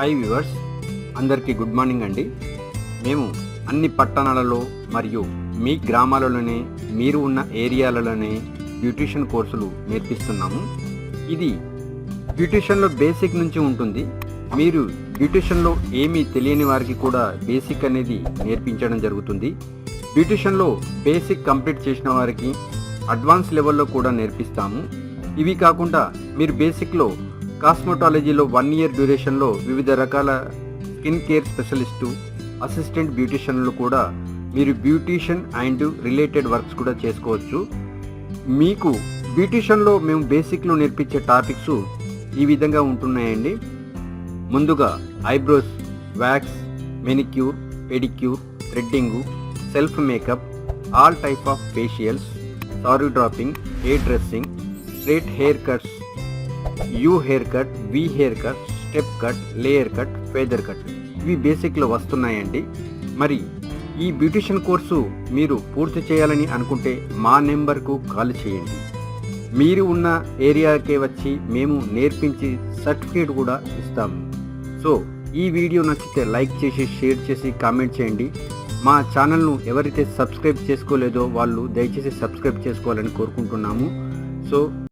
High viewers అందరికీ good morning అండి. మేము అన్ని పట్టణాలలో మరియు మీ గ్రామాలలోనే మీరు ఉన్న ఏరియాలలోనే బ్యూటిషియన్ కోర్సులు నేర్పిస్తున్నాము. ఇది బ్యూటిషియన్లో బేసిక్ నుంచి ఉంటుంది. మీరు బ్యూటిషియన్లో ఏమీ తెలియని వారికి కూడా బేసిక్ అనేది నేర్పించడం జరుగుతుంది. బ్యూటిషియన్లో బేసిక్ కంప్లీట్ చేసిన వారికి అడ్వాన్స్ లెవెల్లో కూడా నేర్పిస్తాము. ఇవి కాకుండా మీరు బేసిక్లో కాస్మెటాలజీలో వన్ ఇయర్ డ్యూరేషన్లో వివిధ రకాల స్కిన్ కేర్ స్పెషలిస్టు అసిస్టెంట్ బ్యూటిషియన్లు కూడా మీరు బ్యూటీషియన్ అండ్ రిలేటెడ్ వర్క్స్ కూడా చేసుకోవచ్చు. మీకు బ్యూటీషియన్లో మేము బేసిక్లో నేర్పించే టాపిక్స్ ఈ విధంగా ఉంటున్నాయండి. ముందుగా eyebrows wax manicure pedicure threading self makeup all type of facials sari draping hair dressing straight hair cuts U hair cut V hair cut step cut layer cut feather cut ఇవి బేసిక్లో వస్తున్నాయండి. మరి ఈ beautician course మీరు పూర్తి చేయాలని అనుకుంటే మా నెంబర్కు కాల్ చేయండి. మీరు ఉన్న ఏరియాకే వచ్చి మేము నేర్పించి సర్టిఫికేట్ కూడా ఇస్తాము. సో ఈ వీడియో నచ్చితే లైక్ చేసి షేర్ చేసి కామెంట్ చేయండి. మా ఛానల్ను ఎవరైతే సబ్స్క్రైబ్ చేసుకోలేదో వాళ్ళు దయచేసి సబ్స్క్రైబ్ చేసుకోవాలని కోరుకుంటున్నాము. సో